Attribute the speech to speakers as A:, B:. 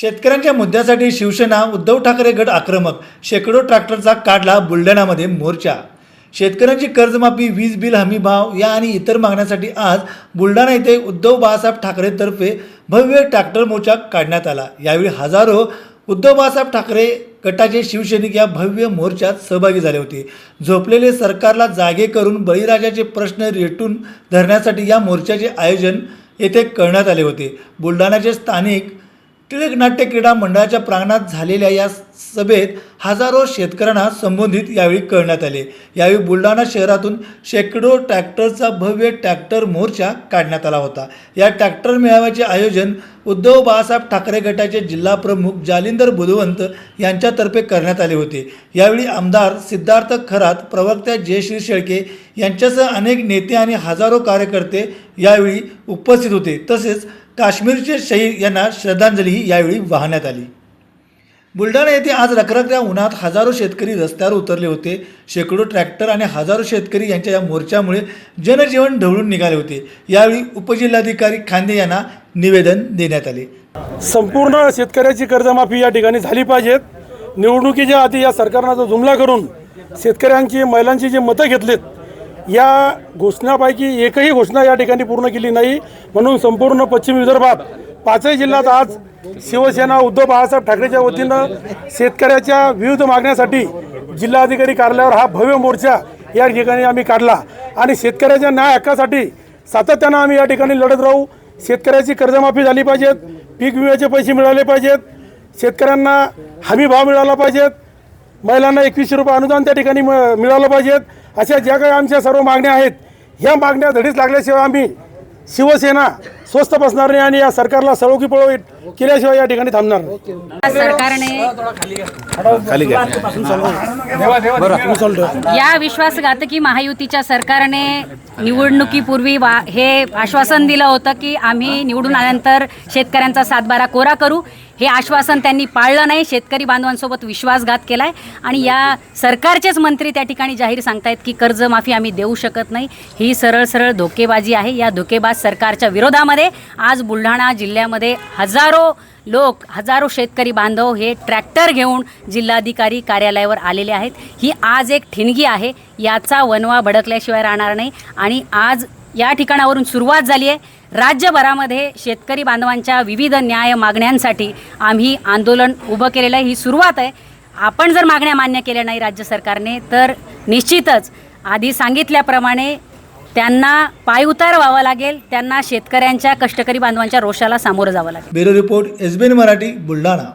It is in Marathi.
A: शेतकऱ्यांच्या मुद्द्यासाठी शिवसेना उद्धव ठाकरे गट आक्रमक. शेकडो ट्रॅक्टरचा काढला बुलढाण्यामध्ये मोर्चा. शेतकऱ्यांची कर्जमाफी वीज बिल हमी भाव या आणि इतर मागण्यांसाठी आज बुलढाणा येथे उद्धव बाळासाहेब ठाकरेतर्फे भव्य ट्रॅक्टर मोर्चा काढण्यात आला. यावेळी हजारो उद्धव बाळासाहेब ठाकरे गटाचे शिवसैनिक या भव्य मोर्चात सहभागी झाले होते. झोपलेले सरकारला जागे करून बळीराजाचे प्रश्न रेटून धरण्यासाठी या मोर्चाचे आयोजन येथे करण्यात आले होते. बुलढाण्याचे स्थानिक टिळक नाट्य क्रीडा मंडळाच्या प्रांगणात झालेल्या या सभेत हजारो शेतकऱ्यांना संबोधित यावेळी करण्यात आले. यावेळी बुलढाणा शहरातून शेकडो ट्रॅक्टरचा भव्य ट्रॅक्टर मोर्चा काढण्यात आला होता. या ट्रॅक्टर मेळाव्याचे आयोजन उद्धव बाळासाहेब ठाकरे गटाचे जिल्हा प्रमुख जालिंदर बुधवंत यांच्यातर्फे करण्यात आले होते. यावेळी आमदार सिद्धार्थ खरात प्रवक्त्या जयश्री शेळके यांच्यासह अनेक नेते आणि हजारो कार्यकर्ते यावेळी उपस्थित होते. तसेच काश्मीरचे शहीद यांना श्रद्धांजलीही यावेळी वाहण्यात आली. बुलढाणा येथे आज रखरखत्या उन्हात हजारो शेतकरी रस्त्यावर उतरले होते. शेकडो ट्रॅक्टर आणि हजारो शेतकरी यांच्या या मोर्चामुळे जनजीवन ढवळून निघाले होते. यावेळी उपजिल्हाधिकारी खांदे यांना निवेदन देण्यात आले.
B: संपूर्ण शेतकऱ्याची कर्जमाफी या ठिकाणी झाली पाहिजेत. निवडणुकीच्या आधी या सरकारनं जो जुमला करून शेतकऱ्यांची महिलांची जी मतं घेतलीत या घोषणापैकी एकही घोषणा या ठिकाणी पूर्ण केली नाही. म्हणून संपूर्ण पश्चिम विदर्भात पाचही जिल्ह्यात आज शिवसेना उद्धव बाळासाहेब ठाकरेच्या वतीनं शेतकऱ्याच्या विविध मागण्यासाठी जिल्हाधिकारी कार्यालयावर हा भव्य मोर्चा या ठिकाणी आम्ही काढला. आणि शेतकऱ्याच्या न्याय हक्कासाठी सातत्यानं आम्ही या ठिकाणी लढत राहू. शेतकऱ्याची कर्जमाफी झाली पाहिजेत. पीक विम्याचे पैसे मिळाले पाहिजेत. शेतकऱ्यांना हमी भाव मिळाला पाहिजेत. महिलांना एकवीसशे रुपये अनुदान त्या ठिकाणी मिळालं पाहिजेत. अशा ज्या काही आमच्या सर्व मागण्या आहेत ह्या मागण्या धडीच लागल्याशिवाय आम्ही शिवसेना स्वस्त बसणार नाही आणि या सरकारला सळोकी पळो केल्याशिवाय या ठिकाणी थांबणार नाही.
C: सरकारने या विश्वासघातकी महायुतीच्या सरकारने निवडणुकीपूर्वी वा हे आश्वासन दिलं होतं की आम्ही निवडून आल्यानंतर शेतकऱ्यांचा सातबारा कोरा करू. हे आश्वासन त्यांनी पाळलं नाही. शेतकरी बांधवांसोबत विश्वासघात केलाय. आणि या सरकारचेच मंत्री त्या ठिकाणी जाहीर सांगतायत की कर्जमाफी आम्ही देऊ शकत नाही. ही सरळ सरळ धोकेबाजी आहे. या धोकेबाज सरकारच्या विरोधामध्ये आज बुलढाणा जिल्ह्यामध्ये हजारो लोक हजारो शेतकरी बांधव हे ट्रॅक्टर घेऊन जिल्हाधिकारी कार्यालयावर आलेले आहेत. ही आज एक ठिणगी आहे. याचा वनवा भडकल्याशिवाय राहणार नाही. आणि आज या ठिकाणावरून सुरुवात झाली आहे. राज्यभरामध्ये शेतकरी बांधवांच्या विविध न्याय मागण्यांसाठी आम्ही आंदोलन उभं केलेलं आहे. ही सुरुवात आहे. आपण जर मागण्या मान्य केल्या नाही राज्य सरकारने तर निश्चितच आधी सांगितल्याप्रमाणे त्यांना पायउतार व्हावं लागेल. त्यांना शेतकऱ्यांच्या कष्टकरी बांधवांच्या रोषाला सामोरं जावं लागेल.
A: Bureau report S B N Marathi Buldhana.